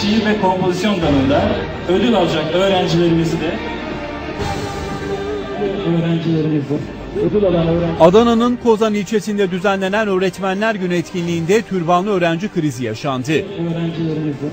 şiir ve kompozisyon dalında ödül alacak öğrencilerimizi de. Öğrencilerimizi ödül alan öğrenci Adana'nın Kozan ilçesinde düzenlenen Öğretmenler Günü etkinliğinde türbanlı öğrenci krizi yaşandı. öğrencilerimizi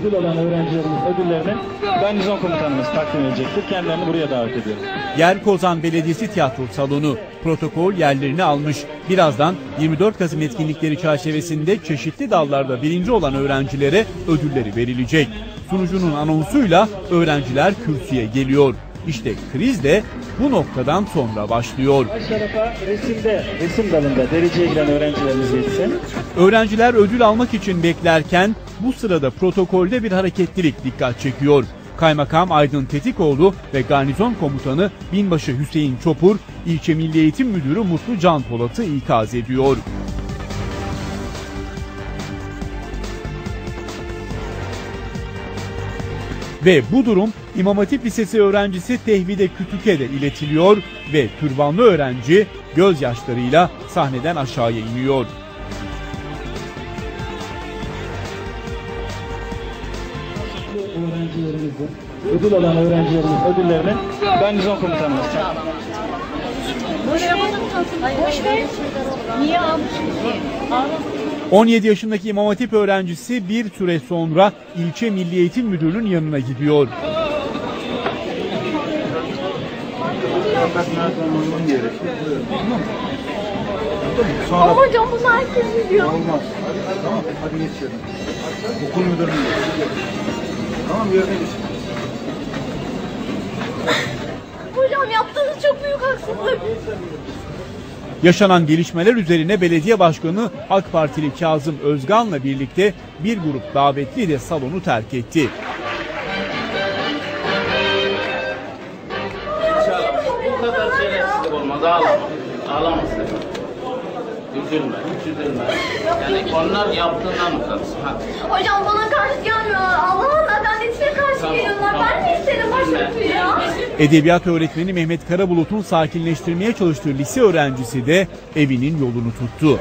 ödül alan öğrencilerimiz ödüllerini garnizon komutanımız takdim edecektir. Kendilerini buraya davet ediyoruz. Yer Belediyesi Tiyatro Salonu protokol yerlerini almış. Birazdan 24 Kasım etkinlikleri çerçevesinde çeşitli dallarda birinci olan öğrencilere ödülleri verilecek. Sunucunun anonsuyla öğrenciler kürsüye geliyor. İşte kriz de bu noktadan sonra başlıyor. Baş tarafa resimde, resim dalında dereceye giren öğrencilerimiz yetsin. Öğrenciler ödül almak için beklerken bu sırada protokolde bir hareketlilik dikkat çekiyor. Kaymakam Aydın Tetikoğlu ve garnizon komutanı Binbaşı Hüseyin Çopur, ilçe Milli Eğitim Müdürü Mutlu Can Polat'ı ikaz ediyor. Ve bu durum İmam Hatip Lisesi öğrencisi Tehvide Kütük'e de iletiliyor ve türbanlı öğrenci gözyaşlarıyla sahneden aşağıya iniyor. Öğrencilerimizin, ödül alan öğrencilerimiz ödüllerini garnizon komutanımız takdim Boş ver. Niye almışsın ki? Ağlasın. 17 yaşındaki İmam Hatip öğrencisi bir süre sonra ilçe Milli Eğitim Müdürü'nün yanına gidiyor. Ama hocam bunu herkes biliyor. Olmaz. Tamam, hadi geç yerine. Okul müdürünün Tamam, yerine geç. Hocam yaptığınız çok büyük haksızlık. Yaşanan gelişmeler üzerine belediye başkanı AK Partili Kazım Özgan'la birlikte bir grup davetli de salonu terk etti. Bu kadar şerefsizlik olmaz. Ağlama. Ağlama sen. Üzülme, hiç üzülme. Yani onlar yaptığından utansın. Hadi. Hocam bana karşı gelmiyorlar. Allah'ın adaletiyle karşı tamam, geliyorlar. Tamam. Ben mi istedim başörtüyü ya? Edebiyat öğretmeni Mehmet Karabulut'un sakinleştirmeye çalıştığı lise öğrencisi de evinin yolunu tuttu.